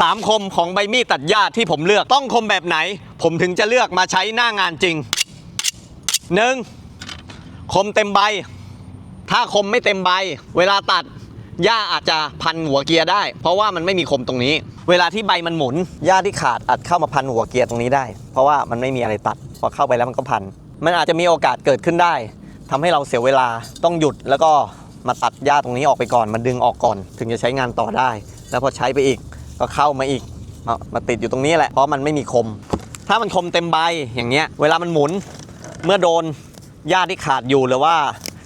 3 คมของใบมีดตัดหญ้าที่ผมเลือกต้องคมแบบไหน ผมถึงจะเลือกมาใช้หน้างานจริง 1. คมเต็มใบ ถ้าคมไม่เต็มใบ เวลาตัดหญ้าอาจจะพันหัวเกียร์ได้ เพราะว่ามันไม่มีคมตรงนี้ เวลาที่ใบมันหมุนหญ้าที่ขาดอาจเข้ามาพันหัวเกียร์ตรงนี้ได้ เพราะว่ามันไม่มีอะไรตัดพอเข้าไปแล้วมันก็พัน มันอาจจะมีโอกาสเกิดขึ้นได้ทำให้เราเสียเวลาต้องหยุดแล้วก็มาตัดหญ้าตรงนี้ออกไปก่อนมาดึงออกก่อน ถึงจะใช้งานต่อได้ แล้วพอใช้ไปอีก ก็เข้ามาอีกมามาติดอยู่ตรงนี้แหละเพราะมันไม่มีคม ถ้ามันคมเต็มใบอย่างเงี้ยเวลามันหมุนเมื่อโดนหญ้าที่ขาดอยู่หรือว่า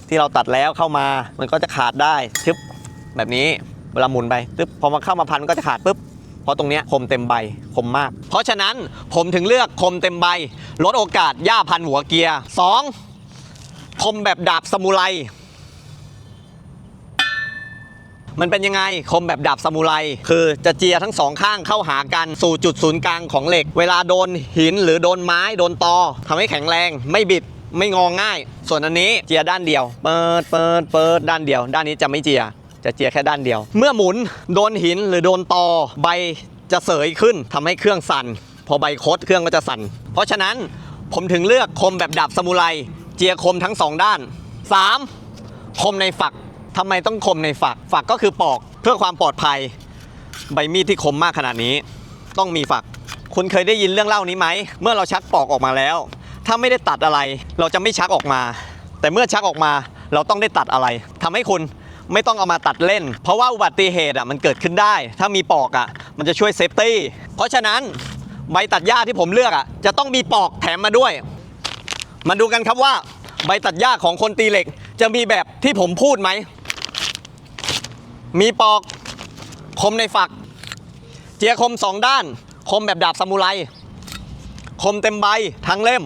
ที่เราตัดแล้วเข้ามามันก็จะขาดได้ชึบแบบนี้เวลาหมุนไปตึ๊บพอมันเข้ามาพันก็จะขาดปุ๊บเพราะตรงเนี้ยคมเต็มใบคมมาก เพราะฉะนั้นผมถึงเลือกคมเต็มใบ ลดโอกาสหญ้าพันหัวเกียร์สองคมแบบดาบซามูไร มันเป็นยังไงคมแบบดาบซามูไร คือจะเจียทั้งสองข้างเข้าหากันสู่จุดศูนย์กลางของเหล็ก เวลาโดนหินหรือโดนไม้โดนตอทำให้แข็งแรงไม่บิดไม่งอง่าย ส่วนอันนี้เจียด้านเดียว เปิดเปิดเปิดด้านเดียว ด้านนี้จะไม่เจีย จะเจียแค่ด้านเดียว เมื่อหมุนโดนหินหรือโดนตอใบจะเสยขึ้นทำให้เครื่องสั่น พอใบคดเครื่องก็จะสั่น เพราะฉะนั้นผมถึงเลือกคมแบบดาบซามูไร เจียคมทั้งสองด้านสามคมในฝัก ทำไมต้องคมในฝัก ฝักก็คือปอกเพื่อความปลอดภัย ใบมีดที่คมมากขนาดนี้ ต้องมีฝัก คุณเคยได้ยินเรื่องเล่านี้ไหม เมื่อเราชักปอกออกมาแล้ว ถ้าไม่ได้ตัดอะไร เราจะไม่ชักออกมา แต่เมื่อชักออกมาเราต้องได้ตัดอะไรทำให้คุณไม่ต้องเอามาตัดเล่น เพราะว่าอุบัติเหตุอะมันเกิดขึ้นได้ ถ้ามีปอกอะ มันจะช่วยเซฟตี้ เพราะฉะนั้นใบตัดหญ้าที่ผมเลือกอะ จะต้องมีปอกแถมมาด้วย มาดูกันครับว่า ใบตัดหญ้าของคนตีเหล็ก จะมีแบบที่ผมพูดไหม มีปอกคมในฝัก เจียคมสองด้าน คมแบบดาบซามูไร คมเต็มใบทั้งเล่ม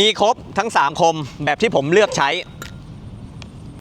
มีครบทั้ง 3 คมแบบที่ผมเลือกใช้